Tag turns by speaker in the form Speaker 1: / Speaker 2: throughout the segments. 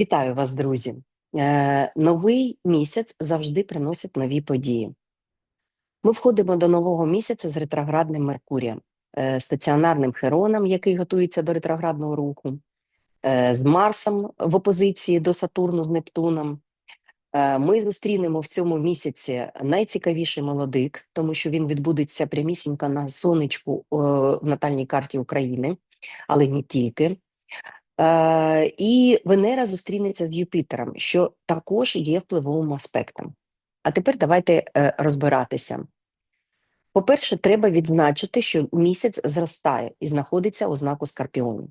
Speaker 1: Вітаю вас, друзі. Е, новий місяць завжди приносить нові події. Ми входимо до нового місяця з ретроградним Меркурієм, е, стаціонарним Хероном, який готується до ретроградного руху, е, з Марсом в опозиції до Сатурну з Нептуном. Ми зустрінемо в цьому місяці найцікавіший молодик, тому що він відбудеться прямісінько на сонечку в натальній карті України, але не тільки. Е, і Венера зустрінеться з Юпітером, що також є впливовим аспектом. А тепер давайте е, розбиратися. По-перше, треба відзначити, що місяць зростає і знаходиться у знаку Скорпіону.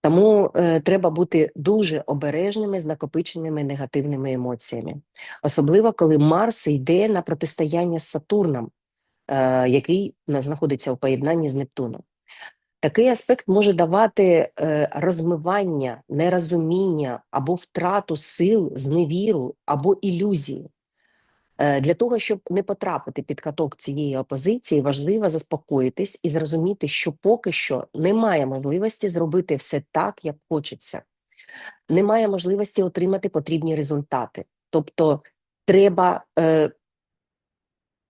Speaker 1: Тому е, треба бути дуже обережними з накопиченими негативними емоціями, особливо коли Марс йде на протистояння з Сатурном, е, який знаходиться у поєднанні з Нептуном. Такий аспект може давати е, розмивання, нерозуміння або втрату сил, зневіру або ілюзії. Е, для того, щоб не потрапити під каток цієї опозиції, важливо заспокоїтись і зрозуміти, що поки що немає можливості зробити все так, як хочеться, немає можливості отримати потрібні результати. Тобто треба е,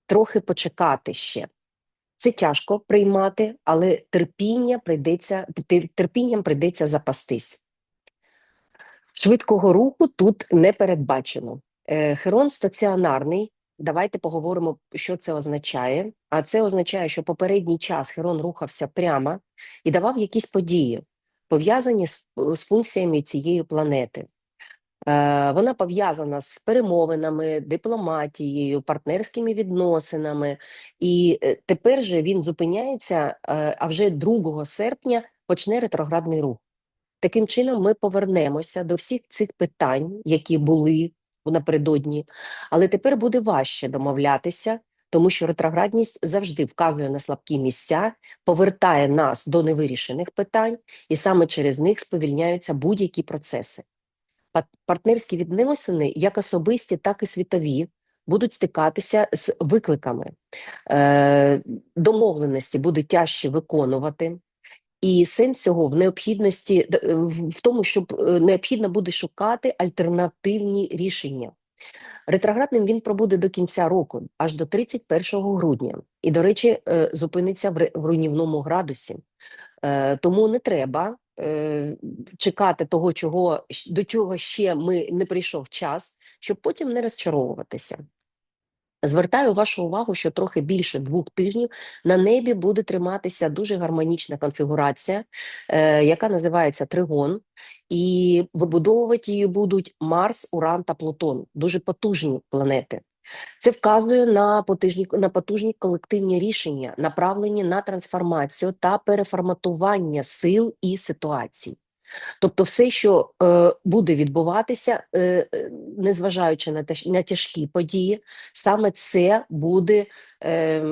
Speaker 1: трохи почекати ще. Це тяжко приймати, але терпіння прийдеться, терпінням прийдеться запастись. Швидкого руху тут не передбачено. Е, Херон стаціонарний. Давайте поговоримо, що це означає. А це означає, що попередній час Херон рухався прямо і давав якісь події, пов'язані з, з функціями цієї планети. Е, вона пов'язана з перемовинами, дипломатією, партнерськими відносинами, і е, тепер же він зупиняється. е, А вже 2 серпня почне ретроградний рух. Таким чином, ми повернемося до всіх цих питань, які були напередодні, але тепер буде важче домовлятися, тому що ретроградність завжди вказує на слабкі місця, повертає нас до невирішених питань, і саме через них сповільняються будь-які процеси. Партнерські відносини, як особисті, так і світові, будуть стикатися з викликами. Е, домовленості буде тяжче виконувати. І сенс цього в необхідності е, в тому, щоб е, необхідно буде шукати альтернативні рішення. Ретроградним він пробуде до кінця року, аж до 31 грудня. І, до речі, зупиниться в руйнівному градусі. Тому не треба чекати того, чого до чого ще ми не прийшов час, щоб потім не розчаровуватися. Звертаю вашу увагу, що трохи більше двох тижнів на небі буде триматися дуже гармонічна конфігурація, е, яка називається тригон, і вибудовувати її будуть Марс, Уран та Плутон, дуже потужні планети. Це вказує на потужні, на потужні колективні рішення, направлені на трансформацію та переформатування сил і ситуацій. Тобто, все, що е, буде відбуватися, е, е, незважаючи на, те, на тяжкі події, саме це буде е,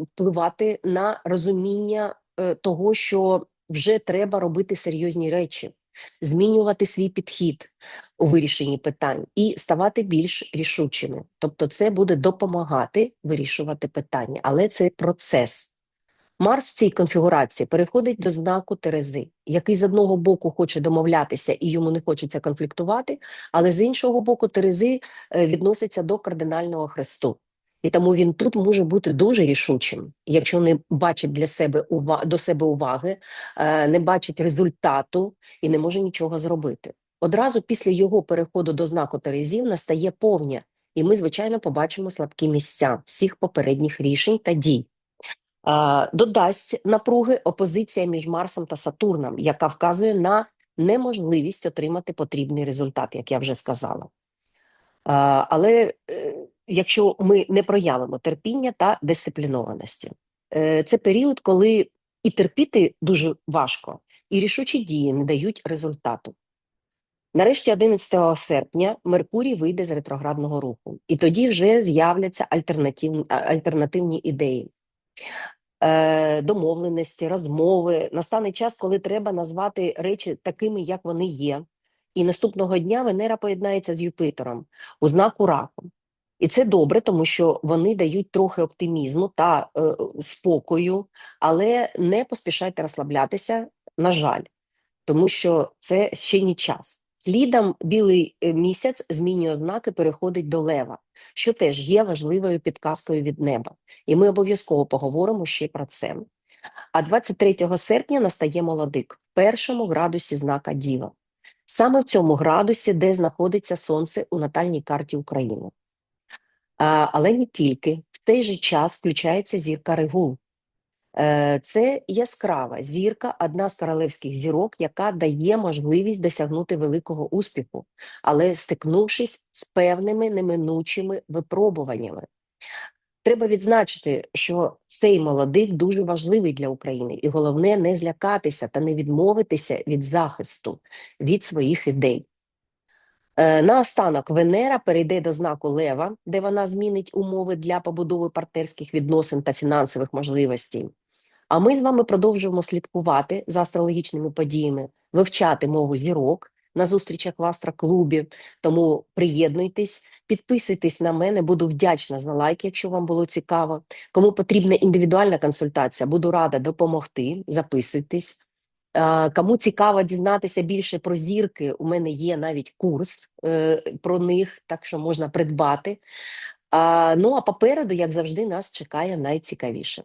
Speaker 1: впливати на розуміння е, того, що вже треба робити серйозні речі, змінювати свій підхід у вирішенні питань і ставати більш рішучими. Тобто, це буде допомагати вирішувати питання, але це процес. Марс в цій конфігурації переходить до знаку Терези, який з одного боку хоче домовлятися і йому не хочеться конфліктувати, але з іншого боку, Терези е, відноситься до кардинального хресту. І тому він тут може бути дуже рішучим, якщо не бачить для себе ува до себе уваги, е, не бачить результату і не може нічого зробити. Одразу після його переходу до знаку Терезів настає повня, і ми, звичайно, побачимо слабкі місця всіх попередніх рішень та дій. Е, додасть напруги опозиція між Марсом та Сатурном, яка вказує на неможливість отримати потрібний результат, як я вже сказала. Е, Але якщо ми не проявимо терпіння та дисциплінованості, Е, це період, коли і терпіти дуже важко, і рішучі дії не дають результату. Нарешті, 11 серпня, Меркурій вийде з ретроградного руху, і тоді вже з'являться альтернатив, альтернативні ідеї е, домовленості, розмови. Настане час, коли треба назвати речі такими, як вони є. І наступного дня Венера поєднається з Юпітером у знаку раку. І це добре, тому що вони дають трохи оптимізму та е, спокою, але не поспішайте розслаблятися, на жаль, тому що це ще не час. Слідом білий е, місяць змінює ознаки, переходить до лева, що теж є важливою підказкою від неба. І ми обов'язково поговоримо ще про це. А 23 серпня настає молодик в першому градусі знака Діва. Саме в цьому градусі, де знаходиться Сонце у натальній карті України. Але не тільки. В цей же час включається зірка Регул. Е, Це яскрава зірка, одна з королевських зірок, яка дає можливість досягнути великого успіху, але стикнувшись з певними неминучими випробуваннями. Треба відзначити, що цей молодик дуже важливий для України, і головне не злякатися та не відмовитися від захисту від своїх ідей. Е, Наостанок Венера перейде до знаку Лева, де вона змінить умови для побудови партнерських відносин та фінансових можливостей. А ми з вами продовжуємо слідкувати за астрологічними подіями, вивчати мову зірок на зустрічах в Астроклубі. Тому приєднуйтесь, підписуйтесь на мене, буду вдячна за лайк, якщо вам було цікаво. Кому потрібна індивідуальна консультація, буду рада допомогти. Записуйтесь. Е, Кому цікаво дізнатися більше про зірки, у мене є навіть курс е, про них, так що можна придбати. Ну а попереду, як завжди, нас чекає найцікавіше.